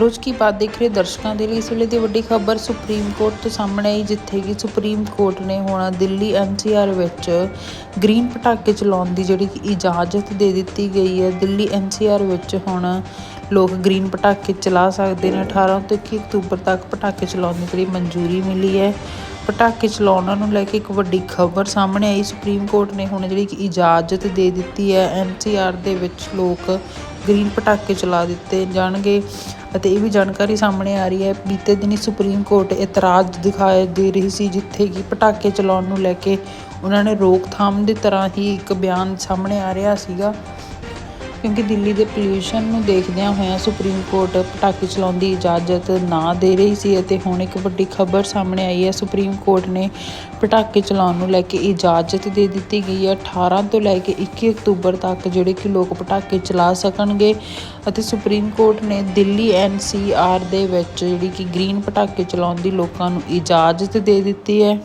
ਰੋਜ਼ ਕੀ ਬਾਤ ਦੇਖ ਰਹੇ ਦਰਸ਼ਕਾਂ ਦੇ ਲਈ? ਇਸ ਵੇਲੇ ਦੀ ਵੱਡੀ ਖਬਰ ਸੁਪਰੀਮ ਕੋਰਟ ਤੋਂ ਸਾਹਮਣੇ ਆਈ, ਜਿੱਥੇ ਕਿ ਸੁਪਰੀਮ ਕੋਰਟ ਨੇ ਹੁਣ ਦਿੱਲੀ ਐਨਸੀਆਰ ਵਿੱਚ ਗ੍ਰੀਨ ਪਟਾਕੇ ਚਲਾਉਣ ਦੀ ਜਿਹੜੀ ਇਜਾਜ਼ਤ ਦੇ ਦਿੱਤੀ ਗਈ ਹੈ। ਦਿੱਲੀ ਐਨਸੀਆਰ ਵਿੱਚ ਹੁਣ ਲੋਕ ਗ੍ਰੀਨ ਪਟਾਕੇ ਚਲਾ ਸਕਦੇ ਨੇ। 18 ਤੋਂ 21 ਅਕਤੂਬਰ ਤੱਕ ਪਟਾਕੇ ਚਲਾਉਣ ਦੀ ਜਿਹੜੀ ਮਨਜ਼ੂਰੀ ਮਿਲੀ ਹੈ। ਪਟਾਕੇ ਚਲਾਉਣ ਨੂੰ ਲੈ ਕੇ ਇੱਕ ਵੱਡੀ ਖਬਰ ਸਾਹਮਣੇ ਆਈ। ਸੁਪਰੀਮ ਕੋਰਟ ਨੇ ਹੁਣ ਜਿਹੜੀ ਕਿ ਇਜਾਜ਼ਤ ਦੇ ਦਿੱਤੀ ਹੈ। ਐਨਸੀਆਰ ਦੇ ਵਿੱਚ ਲੋਕ ਗ੍ਰੀਨ ਪਟਾਕੇ ਚਲਾ ਦਿੱਤੇ ਜਾਣਗੇ ਅਤੇ ਇਹ ਵੀ ਜਾਣਕਾਰੀ ਸਾਹਮਣੇ ਆ ਰਹੀ ਹੈ। ਬੀਤੇ ਦਿਨੀ ਸੁਪਰੀਮ ਕੋਰਟ ਇਤਰਾਜ਼ ਦਿਖਾਏ ਦੇ ਰਹੀ ਸੀ ਜਿੱਥੇ ਕਿ ਪਟਾਕੇ ਚਲਾਉਣ ਨੂੰ ਲੈ ਕੇ ਉਹਨਾਂ ਨੇ ਰੋਕਥਾਮ ਦੀ ਤਰ੍ਹਾਂ ਹੀ ਇੱਕ ਬਿਆਨ ਸਾਹਮਣੇ ਆ ਰਿਹਾ ਸੀਗਾ। ਕਿਉਂਕਿ ਦਿੱਲੀ ਦੇ ਪੋਲਿਊਸ਼ਨ ਨੂੰ ਦੇਖਦਿਆਂ ਹੋਇਆਂ ਸੁਪਰੀਮ ਕੋਰਟ ਪਟਾਕੇ ਚਲਾਉਣ ਦੀ ਇਜਾਜ਼ਤ ਨਾ ਦੇ ਰਹੀ ਸੀ ਅਤੇ ਹੁਣ ਇੱਕ ਵੱਡੀ ਖਬਰ ਸਾਹਮਣੇ ਆਈ ਹੈ। ਸੁਪਰੀਮ ਕੋਰਟ ਨੇ ਪਟਾਕੇ ਚਲਾਉਣ ਨੂੰ ਲੈ ਕੇ ਇਜਾਜ਼ਤ ਦੇ ਦਿੱਤੀ ਗਈ ਹੈ। 18 ਤੋਂ ਲੈ ਕੇ 21 ਅਕਤੂਬਰ ਤੱਕ ਜਿਹੜੇ ਕਿ ਲੋਕ ਪਟਾਕੇ ਚਲਾ ਸਕਣਗੇ ਅਤੇ ਸੁਪਰੀਮ ਕੋਰਟ ਨੇ ਦਿੱਲੀ ਐਨਸੀਆਰ ਦੇ ਵਿੱਚ ਜਿਹੜੀ ਕਿ ਗ੍ਰੀਨ ਪਟਾਕੇ ਚਲਾਉਣ ਦੀ ਲੋਕਾਂ ਨੂੰ ਇਜਾਜ਼ਤ ਦੇ ਦਿੱਤੀ ਹੈ।